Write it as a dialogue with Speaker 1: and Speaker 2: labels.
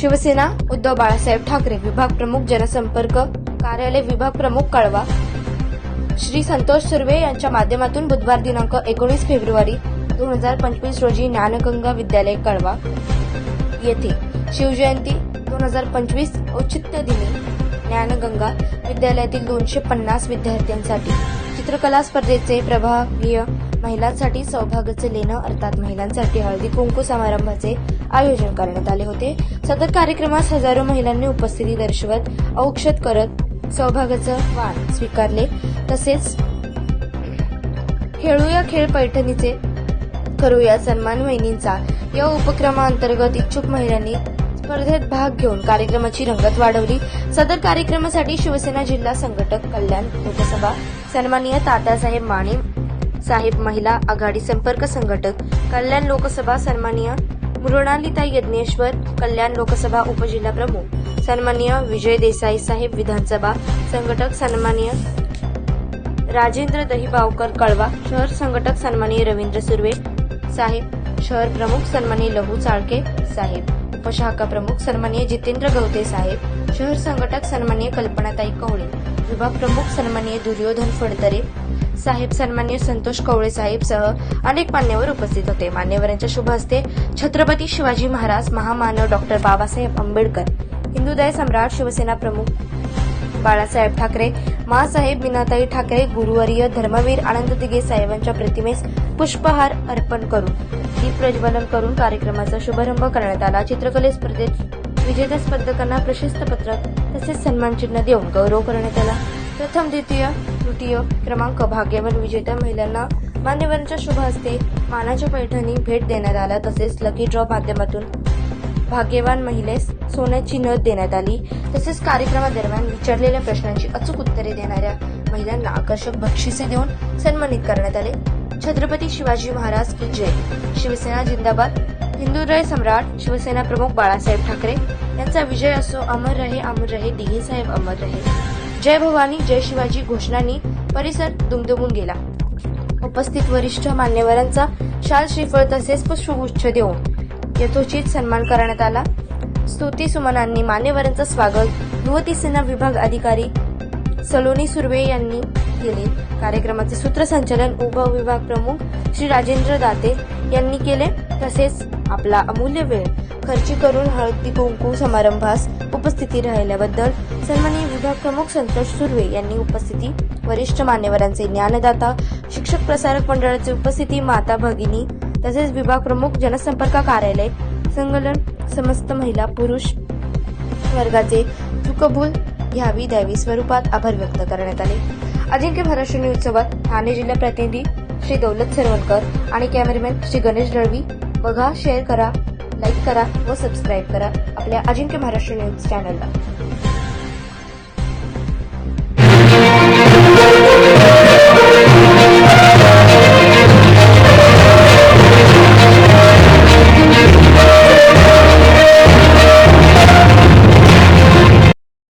Speaker 1: शिवसेना उद्धव बाळासाहेब ठाकरे विभाग प्रमुख जनसंपर्क कार्यालय विभाग प्रमुख कळवा. श्री संतोष सुर्वे यांच्या माध्यमातून बुधवार दिनांक एकोणीस फेब्रुवारी दोन हजार पंचवीस रोजी ज्ञानगंगा विद्यालय कळवा. येथे शिवजयंती दोन हजार पंचवीस औचित्य दिनी ज्ञानगंगा विद्यालयातील दोनशे पन्नास विद्यार्थ्यांसाठी चित्रकला स्पर्धेचे प्रभावीय महिलांसाठी सौभाग्याचे लेणं अर्थात महिलांसाठी हळदी कुंकू समारंभाचे आयोजन करण्यात आले होते. सदर कार्यक्रमास हजारो महिलांनी उपस्थिती दर्शवत औक्षत करत सहभागाचं वाण स्वीकारले. तसेच खेळूया खेळ पैठणीचे करूया सन्मान वहिनींचा. या उपक्रमाअंतर्गत इच्छुक महिलांनी स्पर्धेत भाग घेऊन कार्यक्रमाची रंगत वाढवली. सदर कार्यक्रमासाठी शिवसेना जिल्हा संघटक कल्याण लोकसभा सन्माननीय तात्यासाहेब माने साहेब महिला आघाडी संपर्क संघटक कल्याण लोकसभा सन्माननीय मृणालिता यज्ञेश्वर कल्याण लोकसभा उपजिल्हा प्रमुख. सन्माननीय विजय देसाई साहेब विधानसभा संघटक सन्माननीय राजेंद्र दहीबावकर कळवा शहर संघटक सन्माननीय रवींद्र सुर्वे साहेब शहर प्रमुख सन्माननीय लहू चाळके साहेब उपशाखा प्रमुख सन्माननीय जितेंद्र गवते साहेब शहर संघटक सन्माननीय कल्पनाताई कवळे विभाग प्रमुख सन्माननीय दुर्योधन फडतरे साहेब सन्मान्य संतोष कवळे साहेब सह अनेक मान्यवर उपस्थित होते. मान्यवरांच्या शुभ हस्ते छत्रपती शिवाजी महाराज महामानव डॉक्टर बाबासाहेब आंबेडकर हिंदुदय सम्राट शिवसेना प्रमुख बाळासाहेब ठाकरे मासाहेब मीनाताई ठाकरे गुरुवर्य धर्मवीर आनंद दिघे साहेबांच्या प्रतिमेस पुष्पहार अर्पण करून दीप प्रज्वलन करून कार्यक्रमाचा शुभारंभ करण्यात आला. चित्रकले स्पर्धेत विजेत्या स्पर्धकांना प्रशस्त पत्रक तसेच सन्मानचिन्ह देऊन गौरव करण्यात आला. प्रथम द्वितीय तृतीय क्रमांक भाग्यवान विजेत्या महिलांना मान्यवरांच्या शुभ हस्ते मानाच्या पैठणी भेट देण्यात आला तसेच लकी ड्रॉ माध्यमातून भाग्यवान महिलेस सोन्याची नथ देण्यात आली. तसेच कार्यक्रमादरम्यान विचारलेल्या प्रश्नांची अचूक उत्तरे देणाऱ्या महिलांना आकर्षक बक्षिसे देऊन सन्मानित करण्यात आले. छत्रपती शिवाजी महाराज की जय. शिवसेना जिंदाबाद. हिंदुदय सम्राट शिवसेना प्रमुख बाळासाहेब ठाकरे. यांचा विजय असो अमर रहे अमर रहे दिघे साहेब अमर रहे. जय भवानी जय शिवाजी घोषणांनी परिसर दुमदुमून गेला. उपस्थित वरिष्ठ मान्यवरांचा शाल श्रीफळ तसेच पुष्पगुच्छ देऊन यथोचित सन्मान करण्यात आला. स्तुती सुमनांनी मान्यवरांचं स्वागत युवती सेना विभाग अधिकारी सलोनी सुर्वे यांनी केले. कार्यक्रमाचे सूत्रसंचालन उपविभाग प्रमुख श्री राजेंद्र दाते यांनी केले. तसेच आपला अमूल्य वेळ खर्ची करून हळदी कुंकू समारंभास उपस्थिती राहिल्याबद्दल सन्माननीय विभाग प्रमुख संतोष सुर्वे यांनी उपस्थिती वरिष्ठ मान्यवरांचे ज्ञानदाता शिक्षक प्रसारक मंडळाची उपस्थिती माता भगिनी तसेच विभाग प्रमुख जनसंपर्क कार्यालय संगलन समस्त महिला पुरुष वर्गाचे चुकभूल घ्यावी द्यावी स्वरूपात आभार व्यक्त करण्यात आले. अजिंक्य महाराष्ट्र न्यूज सोबत ठाणे जिल्हा प्रतिनिधी श्री दौलत सरवणकर आणि कॅमेरामॅन श्री गणेश दळवी बघा शेअर करा लाईक करा व सबस्क्राईब करा आपल्या अजिंक्य महाराष्ट्र न्यूज चॅनलला